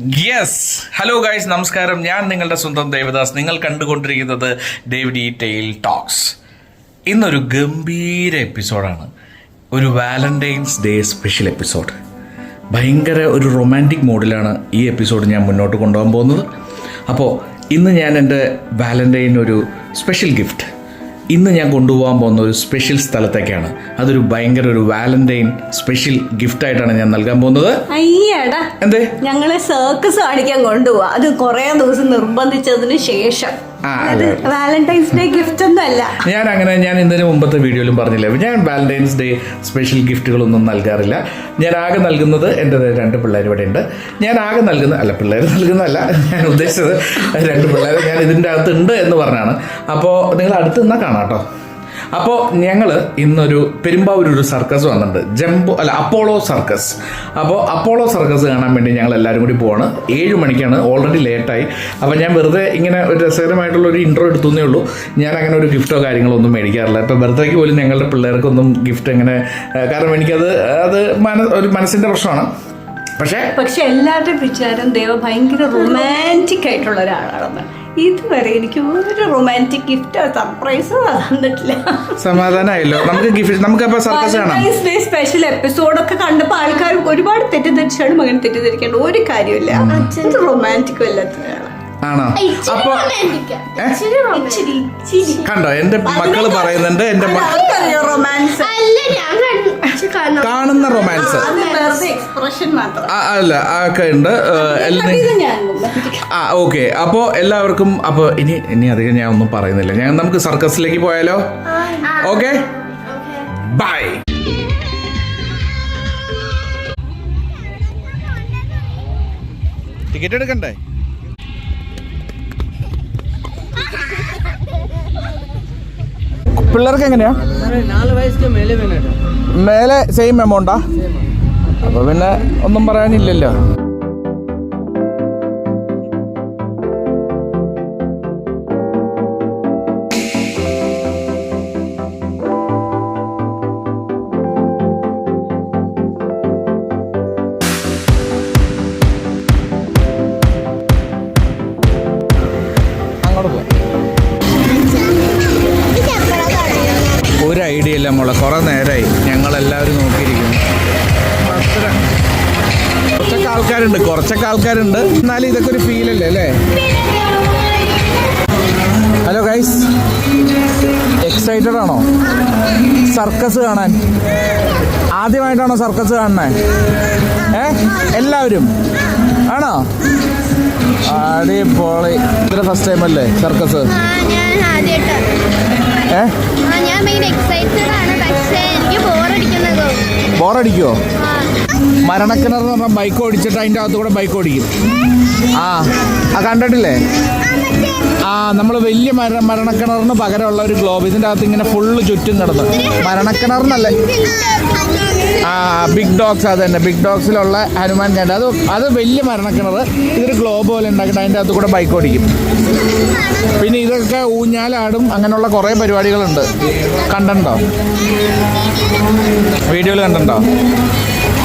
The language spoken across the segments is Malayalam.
യെസ് ഹലോ ഗായ്സ് നമസ്കാരം. ഞാൻ നിങ്ങളുടെ സ്വന്തം ദേവദാസ്. നിങ്ങൾ കണ്ടുകൊണ്ടിരിക്കുന്നത് ഡേവിഡ് ഇ ടെയിൽ ടോക്സ് ഇന്നൊരു ഗംഭീര എപ്പിസോഡാണ്. ഒരു വാലന്റൈൻസ് ഡേ സ്പെഷ്യൽ എപ്പിസോഡ് ഭയങ്കര ഒരു റൊമാന്റിക് മോഡിലാണ് ഈ എപ്പിസോഡ് ഞാൻ മുന്നോട്ട് കൊണ്ടുപോകാൻ പോകുന്നത്. അപ്പോൾ ഇന്ന് ഞാൻ എന്റെ വാലന്റൈൻ ഒരു സ്പെഷ്യൽ ഗിഫ്റ്റ് ഇന്ന് ഞാൻ കൊണ്ടുപോകാൻ പോകുന്ന ഒരു സ്പെഷ്യൽ സ്ഥലത്തേക്കാണ്. അതൊരു ഭയങ്കര ഒരു വാലന്റൈൻ സ്പെഷ്യൽ ഗിഫ്റ്റ് ആയിട്ടാണ് ഞാൻ നൽകാൻ പോകുന്നത്. അയ്യടാ. എന്തേ? ഞങ്ങളെ സർക്കസ് കാണിക്കാൻ കൊണ്ടുപോവാ. അത് കൊറേ ദിവസം നിർബന്ധിച്ചതിന് ശേഷം. അത്. വാലന്റൈൻസ് ഡേ ഗിഫ്റ്റ് ഒന്നും അല്ല. ഞാൻ അങ്ങനെ ഞാൻ ഇതിന് മുമ്പത്തെ വീഡിയോയിലും പറഞ്ഞില്ല ഞാൻ വാലന്റൈൻസ് ഡേ സ്പെഷ്യൽ ഗിഫ്റ്റുകളൊന്നും നൽകാറില്ല. ഞാൻ ആകെ നൽകുന്നത് എന്റെ രണ്ട് പിള്ളേർ ഇവിടെ ഉണ്ട്. ഞാൻ ആകെ നൽകുന്ന അല്ല പിള്ളേർ നൽകുന്നതല്ല ഞാൻ ഉദ്ദേശിച്ചത് രണ്ട് പിള്ളേർ ഞാൻ ഇതിന്റെ അകത്തുണ്ട് എന്ന് പറഞ്ഞാണ്. അപ്പോൾ നിങ്ങൾ അടുത്ത് നിന്നാൽ കാണാം കേട്ടോ. അപ്പോൾ ഞങ്ങൾ ഇന്നൊരു പെരുമ്പാവൂർ ഒരു സർക്കസ് വന്നിട്ടുണ്ട്. ജംബോ അല്ല അപ്പോളോ സർക്കസ്. അപ്പോൾ അപ്പോളോ സർക്കസ് കാണാൻ വേണ്ടി ഞങ്ങൾ എല്ലാവരും കൂടി പോവാണ്. ഏഴ് മണിക്കാണ് ഓൾറെഡി ലേറ്റായി അപ്പോൾ ഞാൻ വെറുതെ ഇങ്ങനെ ഒരു രസകരമായിട്ടുള്ള ഒരു ഇൻട്രോ എടുത്തുന്നേ ഉള്ളൂ. ഞാൻ അങ്ങനെ ഒരു ഗിഫ്റ്റോ കാര്യങ്ങളോ ഒന്നും മേടിക്കാറില്ല. ഇപ്പോൾ ബർത്ത്ഡേക്ക് പോലും ഞങ്ങളുടെ പിള്ളേർക്കൊന്നും ഗിഫ്റ്റ് എങ്ങനെ കാരണം എനിക്കത് അത് മന ഒരു മനസ്സിന്റെ പ്രശ്നമാണ്. പക്ഷേ പക്ഷെ എല്ലാവരുടെയും വിചാരം ദൈവം ഭയങ്കര റൊമാന്റിക് ആയിട്ടുള്ള ഒരാളാണെന്ന്. ഇതുവരെ എനിക്ക് ഒരു റൊമാന്റിക് ഗിഫ്റ്റോ സർപ്രൈസോ തന്നിട്ടില്ല. സമാധാനമായല്ലോ നമുക്ക് ഗിഫ്റ്റ് നമുക്ക് സർക്കസ് കാണാം. ഡേ സ്പെഷ്യൽ എപ്പിസോഡൊക്കെ കണ്ടപ്പോൾ ആൾക്കാർ ഒരുപാട് തെറ്റിദ്ധരിച്ചാണ് മകൻ തെറ്റിദ്ധരിക്കേണ്ട ഒരു കാര്യമില്ല ഇത് റൊമാന്റിക്കും എല്ലാത്തിനാണ് ആണോ? കണ്ടോ? എന്റെ മക്കൾ പറയുന്നുണ്ട് എന്റെ മക്കൾ റൊമാൻസ് കാണുന്ന റൊമാൻസ്. വെറുതെ എക്സ്പ്രഷൻ മാത്രം. അല്ല ഒക്കെ ഉണ്ട്. ആ ഓക്കെ. അപ്പോൾ എല്ലാവർക്കും അപ്പോൾ ഇനി ഇനി അധികം ഞാൻ ഒന്നും പറയുന്നില്ല. ഞാൻ നമുക്ക് സർക്കസിലേക്ക് പോയാലോ? ഓക്കെ? ബൈ ടിക്കറ്റ് എടുക്കണ്ടേ? പിള്ളേർക്ക് എങ്ങനെയാ? മേലെ സെയിം എമൗണ്ടാ അപ്പൊ പിന്നെ ഒന്നും പറയാനില്ലല്ലോ. ആൾക്കാരുണ്ട് കുറച്ചൊക്കെ ആൾക്കാരുണ്ട്. എന്നാലും ഇതൊക്കെ ഒരു ഫീൽ അല്ലേ അല്ലേ? ഹലോ ഗൈസ് എക്സൈറ്റഡ് ആണോ? സർക്കസ് കാണാൻ. ആദ്യമായിട്ടാണോ സർക്കസ് കാണണേ ഏ? എല്ലാവരും? ആണോ? അടിപൊളി. ഇത്ര ഫസ്റ്റ് ടൈം അല്ലേ സർക്കസ് ഏഹ് ഏ? ആ മരണക്കിണർ എന്ന് പറഞ്ഞാൽ ബൈക്ക് ഓടിച്ചിട്ട് അതിന്റെ അകത്ത് കൂടെ ബൈക്ക് ഓടിക്കും. ആ ആ കണ്ടിട്ടില്ലേ? ആ നമ്മൾ വലിയ മര മരണക്കിണറിന് പകരമുള്ള ഒരു ഗ്ലോബ് ഇതിന്റെ അകത്ത് ഇങ്ങനെ ഫുള്ള് ചുറ്റും കിടന്ന്. മരണക്കിണറിനല്ലേ? ആ ബിഗ് ഡോഗ്സ് അത് തന്നെ. ബിഗ് ഡോഗ്സിലുള്ള ഹനുമാൻ കണ്ട. അത് അത് വലിയ മരണക്കിണർ ഇതൊരു ഗ്ലോബ് പോലെ ഉണ്ടാക്കിയിട്ട് അതിന്റെ അകത്ത് കൂടെ ബൈക്ക് ഓടിക്കും. പിന്നെ ഇതൊക്കെ ഊഞ്ഞാലാടും അങ്ങനെയുള്ള കുറേ പരിപാടികളുണ്ട്. കണ്ടോ വീഡിയോയിൽ കണ്ടോ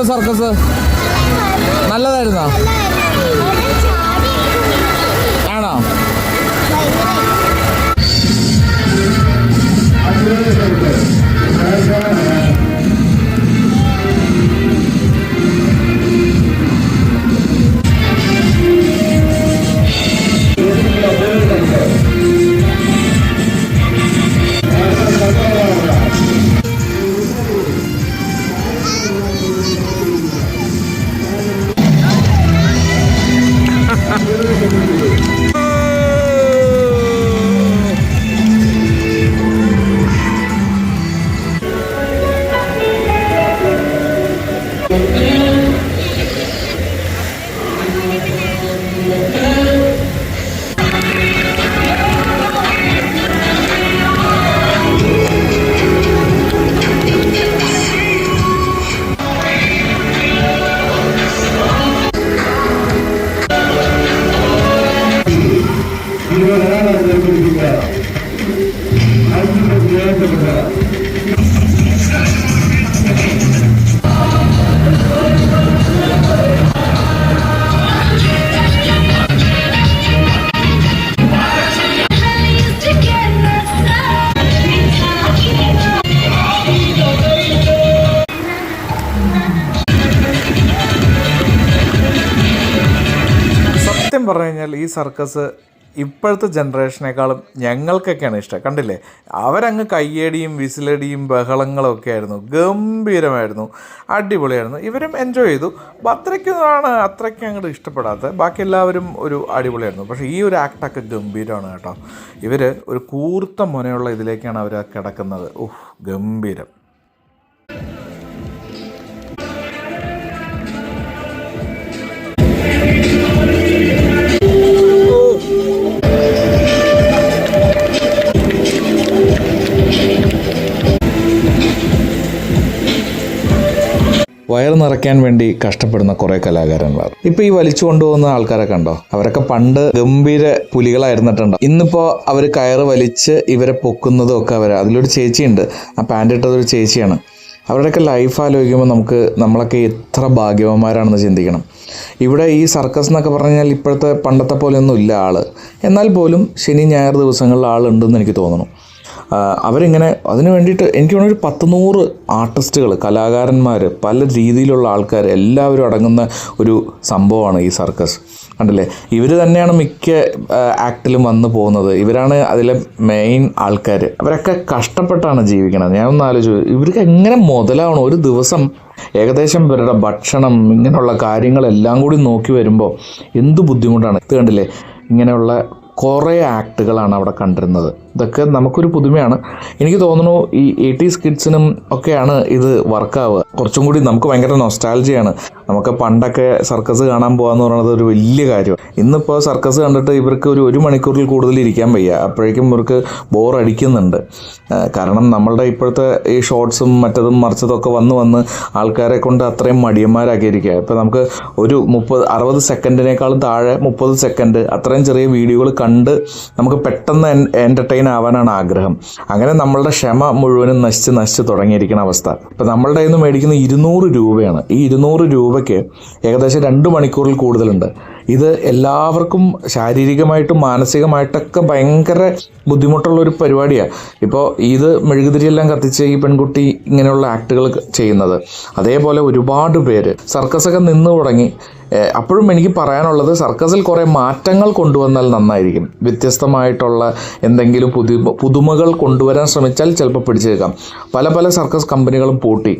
ഉണ്ടായിരുന്നു ആദ്യത്തെ സർക്കസ് ഇപ്പോഴത്തെ ജനറേഷനേക്കാളും ഞങ്ങൾക്കൊക്കെയാണ് ഇഷ്ടം. കണ്ടില്ലേ? അവരങ്ങ് കയ്യടിയും വിസിലടിയും ബഹളങ്ങളും ഒക്കെ ആയിരുന്നു. ഗംഭീരമായിരുന്നു. അടിപൊളിയായിരുന്നു. ഇവരും എൻജോയ് ചെയ്തു. അത്രയ്ക്കാണ് അത്രയ്ക്ക് അങ്ങോട്ട് ഇഷ്ടപ്പെടാത്തത്. ബാക്കി എല്ലാവരും ഒരു അടിപൊളിയായിരുന്നു. പക്ഷേ ഈ ഒരു ആക്ടൊക്കെ ഗംഭീരമാണ് കേട്ടോ. ഇവർ ഒരു കൂർത്ത മുനയുള്ള ഇതിലേക്കാണ് അവർ കിടക്കുന്നത്. ഉഹ് ഗംഭീരം. വയറ് വേണ്ടി കഷ്ടപ്പെടുന്ന കുറെ കലാകാരന്മാർ. ഇപ്പൊ ഈ വലിച്ചു കൊണ്ടുപോകുന്ന ആൾക്കാരെ കണ്ടോ? അവരൊക്കെ പണ്ട് ഗംഭീര പുലികളായിരുന്നിട്ടുണ്ടോ? ഇന്നിപ്പോ അവർ കയറ് വലിച്ച് ഇവരെ പൊക്കുന്നതും ഒക്കെ അവർ അതിലൊരു ചേച്ചിയുണ്ട്. ആ പാന്റ് ഇട്ടതൊരു ചേച്ചിയാണ്. അവരുടെയൊക്കെ ലൈഫ് ആലോചിക്കുമ്പോൾ നമുക്ക് നമ്മളൊക്കെ എത്ര ഭാഗ്യവന്മാരാണെന്ന് ചിന്തിക്കണം. ഇവിടെ ഈ സർക്കസ് എന്നൊക്കെ പറഞ്ഞു കഴിഞ്ഞാൽ ഇപ്പോഴത്തെ പണ്ടത്തെ പോലെയൊന്നും ഇല്ല ആൾ. എന്നാൽ പോലും ശനി ഞായർ ദിവസങ്ങളിൽ ആളുണ്ടെന്ന് എനിക്ക് തോന്നുന്നു. അവരിങ്ങനെ അതിന് വേണ്ടിയിട്ട് എനിക്ക് തോന്നുന്നു ഒരു പത്ത് നൂറ് ആർട്ടിസ്റ്റുകൾ കലാകാരന്മാർ പല രീതിയിലുള്ള ആൾക്കാർ എല്ലാവരും അടങ്ങുന്ന ഒരു സംഭവമാണ് ഈ സർക്കസ്. കണ്ടില്ലേ? ഇവർ തന്നെയാണ് മിക്ക ആക്ടിലും വന്നു പോകുന്നത്. ഇവരാണ് അതിലെ മെയിൻ ആൾക്കാർ അവരൊക്കെ കഷ്ടപ്പെട്ടാണ് ജീവിക്കണത്. ഞാനൊന്ന് ആലോചിച്ചു ഇവർക്ക് എങ്ങനെ മുതലാവണം? ഒരു ദിവസം ഏകദേശം ഇവരുടെ ഭക്ഷണം ഇങ്ങനെയുള്ള കാര്യങ്ങളെല്ലാം കൂടി നോക്കി വരുമ്പോൾ എന്ത് ബുദ്ധിമുട്ടാണ്? ഇത് കണ്ടില്ലേ? ഇങ്ങനെയുള്ള കുറേ ആക്ടുകളാണ് അവിടെ കണ്ടിരുന്നത്. ഇതൊക്കെ നമുക്കൊരു പുതുമയാണ്. എനിക്ക് തോന്നുന്നു ഈ എയ്റ്റീസ് കിഡ്സിനും ഒക്കെയാണ് ഇത് വർക്കാവുക കുറച്ചും കൂടി നമുക്ക് ഭയങ്കര നൊസ്റ്റാലജിയാണ് നമുക്ക് പണ്ടൊക്കെ സർക്കസ് കാണാൻ പോകാന്ന് പറയുന്നത് ഒരു വലിയ കാര്യമാണ്. ഇന്നിപ്പോൾ സർക്കസ് കണ്ടിട്ട് ഇവർക്ക് ഒരു ഒരു മണിക്കൂറിൽ കൂടുതൽ ഇരിക്കാൻ വയ്യ. അപ്പോഴേക്കും ഇവർക്ക് ബോർ അടിക്കുന്നുണ്ട്. കാരണം നമ്മളുടെ ഇപ്പോഴത്തെ ഈ ഷോർട്സും മറ്റതും മറിച്ചതൊക്കെ വന്ന് വന്ന് ആൾക്കാരെ കൊണ്ട് അത്രയും മടിയന്മാരാക്കിയിരിക്കുക ഇപ്പോൾ നമുക്ക് ഒരു മുപ്പത് അറുപത് സെക്കൻഡിനേക്കാളും താഴെ മുപ്പത് സെക്കൻഡ് അത്രയും ചെറിയ വീഡിയോകൾ കണ്ട് നമുക്ക് പെട്ടെന്ന് എന്റർടൈൻ ആവാനാണ് ആഗ്രഹം. അങ്ങനെ നമ്മളുടെ ക്ഷമ മുഴുവനും നശിച്ച് നശിച്ച് തുടങ്ങിയിരിക്കുന്ന അവസ്ഥ. ഇപ്പം നമ്മളുടെ നിന്ന് മേടിക്കുന്ന ഇരുന്നൂറ് രൂപയാണ്. ഈ ഇരുന്നൂറ് രൂപയ്ക്ക് ഏകദേശം രണ്ട് മണിക്കൂറിൽ കൂടുതലുണ്ട്. ഇത് എല്ലാവർക്കും ശാരീരികമായിട്ടും മാനസികമായിട്ടൊക്കെ ഭയങ്കര ബുദ്ധിമുട്ടുള്ള ഒരു പരിപാടിയാണ് ഇപ്പോൾ ഇത് മെഴുകുതിരിയെല്ലാം കത്തിച്ച് ഈ പെൺകുട്ടി ഇങ്ങനെയുള്ള ആക്ടുകൾ ചെയ്യുന്നത്. അതേപോലെ ഒരുപാട് പേര് സർക്കസൊക്കെ നിന്ന് തുടങ്ങി. അപ്പോഴും എനിക്ക് പറയാനുള്ളത് സർക്കസിൽ കുറേ മാറ്റങ്ങൾ കൊണ്ടുവന്നാൽ നന്നായിരിക്കും. വ്യത്യസ്തമായിട്ടുള്ള എന്തെങ്കിലും പുതു പുതുമകൾ കൊണ്ടുവരാൻ ശ്രമിച്ചാൽ ചിലപ്പോൾ പിടിച്ചേക്കാം. പല പല സർക്കസ് കമ്പനികളും പൂട്ടി.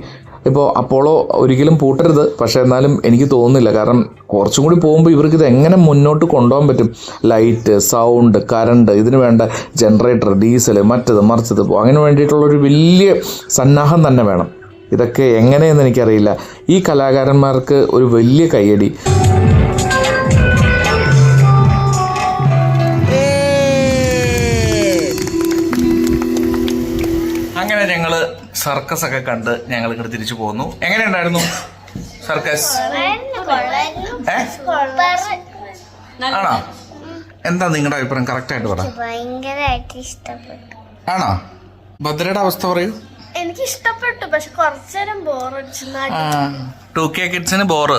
ഇപ്പോൾ അപ്പോളോ ഒരിക്കലും പൂട്ടരുത്. പക്ഷേ എന്നാലും എനിക്ക് തോന്നുന്നില്ല. കാരണം കുറച്ചും കൂടി പോകുമ്പോൾ ഇവർക്ക് ഇത് എങ്ങനെ മുന്നോട്ട് കൊണ്ടുപോകാൻ പറ്റും? ലൈറ്റ് സൗണ്ട് കറണ്ട് ഇതിന് വേണ്ട ജനറേറ്റർ ഡീസൽ മറ്റത് മറിച്ചത് അങ്ങനെ വേണ്ടിയിട്ടുള്ള ഒരു വലിയ സന്നാഹം തന്നെ വേണം. ഇതൊക്കെ എങ്ങനെയെന്ന് എനിക്കറിയില്ല. ഈ കലാകാരന്മാർക്ക് ഒരു വലിയ കയ്യടി. സർക്കസ് ഒക്കെ കണ്ട് ഞങ്ങൾ ഇങ്ങോട്ട് തിരിച്ചു പോന്നു. എങ്ങനെയുണ്ടായിരുന്നു സർക്കസ്? ആണോ? എന്താ നിങ്ങളുടെ അഭിപ്രായം? കറക്റ്റ് ആയിട്ട് പറ ഭയങ്കരമായിട്ട് ഇഷ്ടപ്പെട്ടു. ആണോ? ഭദ്രയുടെ അവസ്ഥ പറയൂ. എനിക്ക് ഇഷ്ടപ്പെട്ടു പക്ഷെ കുറച്ചേരം ബോറടിച്ചു ടു കെ കിഡ്സിന് ബോറ്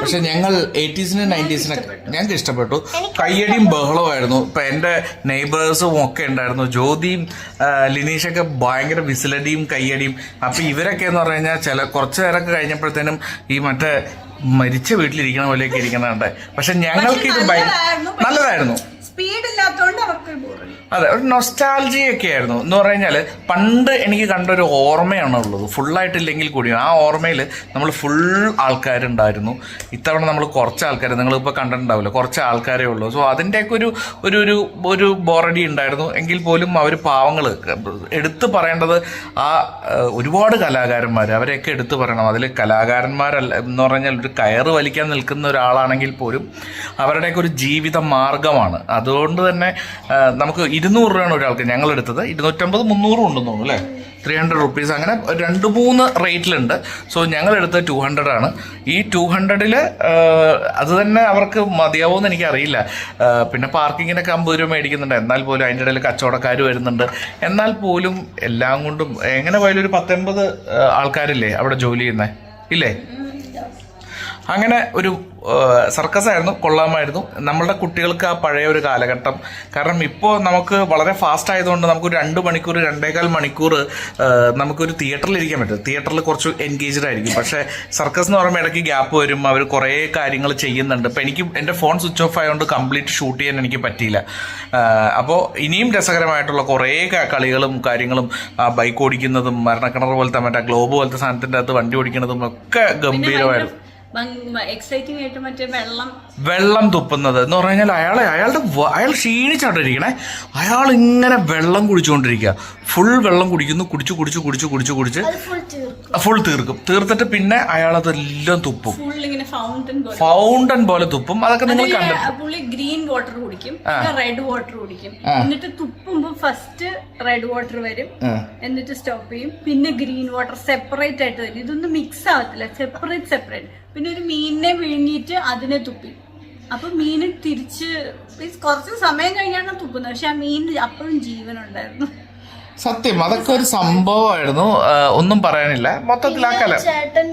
പക്ഷെ ഞങ്ങൾ എയ്റ്റീസിന് നയന്റീസിനൊക്കെ ഞങ്ങൾക്ക് ഇഷ്ടപ്പെട്ടു. കയ്യടിയും ബഹളമായിരുന്നു ഇപ്പൊ എന്റെ നെയ്ബേഴ്സും ഒക്കെ ഉണ്ടായിരുന്നു. ജ്യോതിയും ലിനീഷൊക്കെ ഭയങ്കര വിസിലടിയും കയ്യടിയും. അപ്പൊ ഇവരൊക്കെ എന്ന് പറഞ്ഞു കഴിഞ്ഞാൽ ചില കുറച്ച് നേരമൊക്കെ കഴിഞ്ഞപ്പോഴത്തേനും ഈ മറ്റേ മരിച്ച വീട്ടിലിരിക്കണ പോലെയൊക്കെ ഇരിക്കണുണ്ട് പക്ഷെ ഞങ്ങൾക്ക് ഇത് നല്ലതായിരുന്നു. സ്പീഡ് ഇല്ലാത്തതുകൊണ്ട് അവർക്ക് അതെ ഒരു നൊസ്റ്റാൾജി ഒക്കെ ആയിരുന്നു. എന്ന് പറഞ്ഞു കഴിഞ്ഞാൽ പണ്ട് എനിക്ക് കണ്ട ഒരു ഓർമ്മയാണ് ഉള്ളത് ഫുള്ളായിട്ടില്ലെങ്കിൽ കൂടി ആ ഓർമ്മയിൽ നമ്മൾ ഫുൾ ആൾക്കാരുണ്ടായിരുന്നു. ഇത്തവണ നമ്മൾ കുറച്ച് ആൾക്കാർ നിങ്ങളിപ്പോൾ കണ്ടിട്ടുണ്ടാവില്ല കുറച്ച് ആൾക്കാരേ ഉള്ളൂ. സോ അതിന്റെയൊക്കെ ഒരു ഒരു ഒരു ഒരു ബോറടി ഉണ്ടായിരുന്നു. എങ്കിൽ പോലും അവർ പാവങ്ങൾ എടുത്തു പറയേണ്ടത് ആ ഒരുപാട് കലാകാരന്മാർ അവരെയൊക്കെ എടുത്തു പറയണം. അതിൽ കലാകാരന്മാരല്ല എന്ന് പറഞ്ഞാൽ ഒരു കയറ് വലിക്കാൻ നിൽക്കുന്ന ഒരാളാണെങ്കിൽ പോലും അവരുടെയൊക്കെ ഒരു ജീവിത മാർഗമാണ് അതുകൊണ്ട് തന്നെ നമുക്ക് ഇരുന്നൂറ് രൂപയാണ് ഒരാൾക്ക് ഞങ്ങൾ എടുത്തത് ഇരുന്നൂറ്റമ്പത് മുന്നൂറും ഉണ്ടെന്ന് തോന്നുന്നു അല്ലേ? ത്രീ ഹൺഡ്രഡ് റുപ്പീസ് അങ്ങനെ രണ്ട് മൂന്ന് റേറ്റിലുണ്ട് സോ ഞങ്ങൾ എടുത്തത് ടു ഹൺഡ്രഡ് ആണ്. ഈ ടു ഹൺഡ്രഡിൽ അത് തന്നെ അവർക്ക് മതിയാവുമെന്ന് എനിക്കറിയില്ല. പിന്നെ പാർക്കിങ്ങിനൊക്കെ അമ്പത് രൂപ മേടിക്കുന്നുണ്ട്. എന്നാൽ പോലും അതിന്റെ ഇടയിൽ കച്ചവടക്കാർ വരുന്നുണ്ട്. എന്നാൽ പോലും എല്ലാം കൊണ്ടും എങ്ങനെ പോയാലും ഒരു പത്തൊൻപത് ആൾക്കാരില്ലേ അവിടെ ജോലി ചെയ്യുന്നത് ഇല്ലേ? അങ്ങനെ ഒരു സർക്കസ് ആയിരുന്നു കൊള്ളാമായിരുന്നു. നമ്മളുടെ കുട്ടികൾക്ക് ആ പഴയ ഒരു കാലഘട്ടം. കാരണം ഇപ്പോൾ നമുക്ക് വളരെ ഫാസ്റ്റ് ആയതുകൊണ്ട് നമുക്ക് ഒരു രണ്ട് മണിക്കൂർ രണ്ടേകാൽ മണിക്കൂർ നമുക്കൊരു തിയേറ്ററിൽ ഇരിക്കാൻ പറ്റും. തിയേറ്ററിൽ കുറച്ച് എൻഗേജ്ഡ് ആയിരിക്കും. പക്ഷേ സർക്കസ് എന്ന് പറയുമ്പോൾ ഇടയ്ക്ക് ഗ്യാപ്പ് വരും. അവർ കുറേ കാര്യങ്ങൾ ചെയ്യുന്നുണ്ട്. ഇപ്പം എനിക്ക് എന്റെ ഫോൺ സ്വിച്ച് ഓഫ് ആയതുകൊണ്ട് കംപ്ലീറ്റ് ഷൂട്ട് ചെയ്യാൻ എനിക്ക് പറ്റിയില്ല. അപ്പോൾ ഇനിയും രസകരമായിട്ടുള്ള കുറേ കളികളും കാര്യങ്ങളും ആ ബൈക്ക് ഓടിക്കുന്നതും മരണക്കിണർ പോലത്തെ മറ്റേ ഗ്ലോബ് പോലത്തെ സാധനത്തിന്റെ അകത്ത് വണ്ടി ഓടിക്കുന്നതും ഒക്കെ ഗംഭീരമായിരുന്നു. എക്സൈറ്റിംഗ് ആയിട്ട് മറ്റേ വെള്ളം. വെള്ളം തുപ്പുന്നത് എന്ന് പറഞ്ഞു കഴിഞ്ഞാൽ അയാളെ അയാളുടെ അയാൾ ക്ഷീണിച്ചോണ്ടിരിക്കണേ. അയാൾ ഇങ്ങനെ വെള്ളം കുടിച്ചുകൊണ്ടിരിക്കുക ഫുൾ വെള്ളം കുടിക്കുന്നു കുടിച്ചു കുടിച്ചു കുടിച്ചു കുടിച്ചു കുടിച്ച്. ഫുൾ തീർക്കും. തീർത്തിട്ട് പിന്നെ അയാൾ അതെല്ലാം തുപ്പും ഫൗണ്ടൻ പോലെ. തുപ്പും. അതൊക്കെ നിങ്ങൾ പുള്ളി ഗ്രീൻ വാട്ടർ കുടിക്കും റെഡ് വാട്ടർ കുടിക്കും. എന്നിട്ട് തുപ്പുമ്പോ ഫസ്റ്റ് റെഡ് വാട്ടർ വരും. എന്നിട്ട് സ്റ്റോപ്പ് ചെയ്യും. പിന്നെ ഗ്രീൻ വാട്ടർ സെപ്പറേറ്റ് ആയിട്ട് വരും. ഇതൊന്നും മിക്സ് ആവത്തില്ല. സെപ്പറേറ്റ് സെപ്പറേറ്റ് പിന്നെ ഒരു മീനിനെ വിഴുങ്ങിയിട്ട് അതിനെ തുപ്പി. അപ്പൊ മീൻ തിരിച്ച് മീൻസ് കുറച്ച് സമയം കഴിഞ്ഞാണ് തുപ്പുന്നത്. പക്ഷെ ആ മീനിന് അപ്പോഴും ജീവനുണ്ടായിരുന്നു. സത്യം. അതൊക്കെ ഒരു സംഭവമായിരുന്നു. ഒന്നും പറയാനില്ല. മൊത്തത്തിൽ ആ കല. ചേട്ടൻ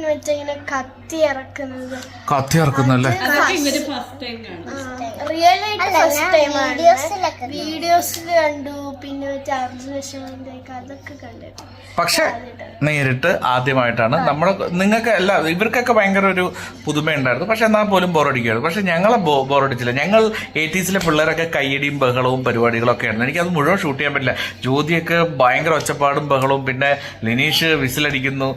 കത്തി ഇറക്കുന്നത്. കത്തി ഇറക്കുന്നല്ലേ റിയൽ ആയിട്ട് ഫസ്റ്റ് ടൈം വീഡിയോസിൽ കണ്ടു. പിന്നെ മറ്റേ അർജുന അശോകന്റെ ഒക്കെ അതൊക്കെ കണ്ടിട്ടു പക്ഷെ നേരിട്ട് ആദ്യമായിട്ടാണ് നമ്മൾ നിങ്ങൾക്ക് എല്ലാ ഇവർക്കൊക്കെ ഭയങ്കര ഒരു പുതുമയുണ്ടായിരുന്നു. പക്ഷെ എന്നാൽ പോലും ബോറടിക്കുമായിരുന്നു പക്ഷെ ഞങ്ങളെ ബോ ബോറടിച്ചില്ല ഞങ്ങൾ എയ്റ്റീസിലെ പിള്ളേരൊക്കെ കയ്യടിയും ബഹളവും പരിപാടികളൊക്കെ ആയിരുന്നു. എനിക്കത് മുഴുവൻ ഷൂട്ട് ചെയ്യാൻ പറ്റില്ല. ജ്യോതിയൊക്കെ ഭയങ്കര ഒച്ചപ്പാടും ബഹളവും. പിന്നെ ലിനീഷ് വിസിലടിക്കുന്നു.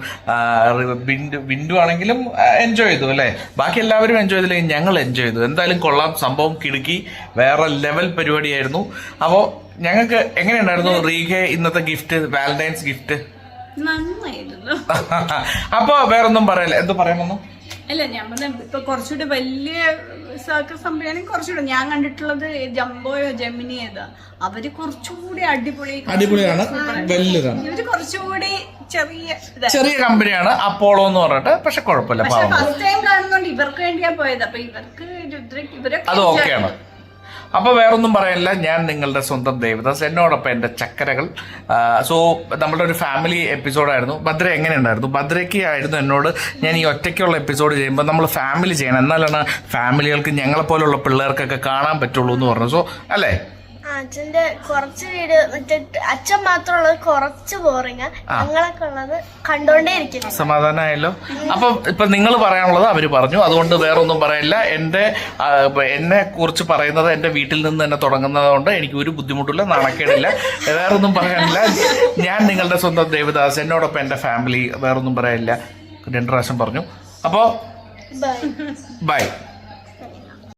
ബിൻഡു ബിന്ദു ആണെങ്കിലും എൻജോയ് ചെയ്തു അല്ലേ? ബാക്കി എല്ലാവരും എൻജോയ് ചെയ്തില്ലെങ്കിൽ ഞങ്ങൾ എൻജോയ് ചെയ്തു. എന്തായാലും കൊള്ളാം. സംഭവം കിടുക്കി. വേറെ ലെവൽ പരിപാടിയായിരുന്നു. അപ്പോൾ ഞങ്ങൾക്ക് എങ്ങനെയുണ്ടായിരുന്നു റീഗെ ഇന്നത്തെ ഗിഫ്റ്റ് വാലന്റൈൻസ് ഗിഫ്റ്റ്? നന്നായിരുന്നു. അപ്പൊ വേറൊന്നും പറയല്ല? എന്ത് പറയണമെന്നു അല്ല ഞാൻ പറഞ്ഞ ഇപ്പൊ കുറച്ചുകൂടി വലിയ സർക്കസ് സംഭവമാണെങ്കിൽ കുറച്ചുകൂടി. ഞാൻ കണ്ടിട്ടുള്ളത് ജംബോയോ ജെമിനി ഏതാ? അവർ കുറച്ചുകൂടി അടിപൊളി അടിപൊളിയാണ് വലുതാണ്. ഇവർ കുറച്ചുകൂടി ചെറിയ ചെറിയ കമ്പനിയാണ് അപ്പോളോ എന്ന് പറഞ്ഞിട്ട്. പക്ഷെ കുഴപ്പമില്ല ഫസ്റ്റ് ടൈം കാണുന്നോണ്ട് ഇവർക്ക് വേണ്ടിയാ പോയത്. അപ്പൊ ഇവർക്ക് രുദ്ര ഇവരൊക്കെ അത് ഓക്കെയാണ്. അപ്പൊ വേറൊന്നും പറയാനില്ല. ഞാൻ നിങ്ങളുടെ സ്വന്തം ദേവദാസ്. എന്നോടൊപ്പം എന്റെ ചക്കരകൾ. സോ നമ്മുടെ ഒരു ഫാമിലി എപ്പിസോഡായിരുന്നു ഭദ്ര എങ്ങനെയുണ്ടായിരുന്നു ഭദ്രയ്ക്ക് ആയിരുന്നു എന്നോട് ഞാൻ ഈ ഒറ്റയ്ക്കുള്ള എപ്പിസോഡ് ചെയ്യുമ്പോൾ നമ്മൾ ഫാമിലി ചെയ്യണം. എന്നാലാണ് ഫാമിലികൾക്ക് ഞങ്ങളെപ്പോലുള്ള പിള്ളേർക്കൊക്കെ കാണാൻ പറ്റുള്ളൂ എന്ന് പറഞ്ഞു. സോ അല്ലേ? അച്ഛന്റെ കുറച്ച് വീട് മറ്റേ അച്ഛൻ മാത്രമുള്ളത് കുറച്ച് ബോറിങ് ഞങ്ങളൊക്കെ ഉള്ളത് കണ്ടോണ്ടേ ഇരിക്കും സമാധാനമായല്ലോ അപ്പൊ ഇപ്പൊ നിങ്ങൾ പറയാനുള്ളത് അവർ പറഞ്ഞു. അതുകൊണ്ട് വേറെ ഒന്നും പറയില്ല. എന്റെ ആ, ഇപ്പൊ എന്നെ കുറിച്ച് പറയുന്നത് എന്റെ വീട്ടിൽ നിന്ന് തന്നെ തുടങ്ങുന്നത് കൊണ്ട് എനിക്ക് ഒരു ബുദ്ധിമുട്ടില്ല നാണക്കേടില്ല. വേറൊന്നും പറയാനില്ല. ഞാൻ നിങ്ങളുടെ സ്വന്തം ദേവദാസ് എന്നോടൊപ്പം എന്റെ ഫാമിലി വേറൊന്നും പറയാനില്ല രണ്ടു പ്രാവശ്യം പറഞ്ഞു. അപ്പോ ബൈ ബൈ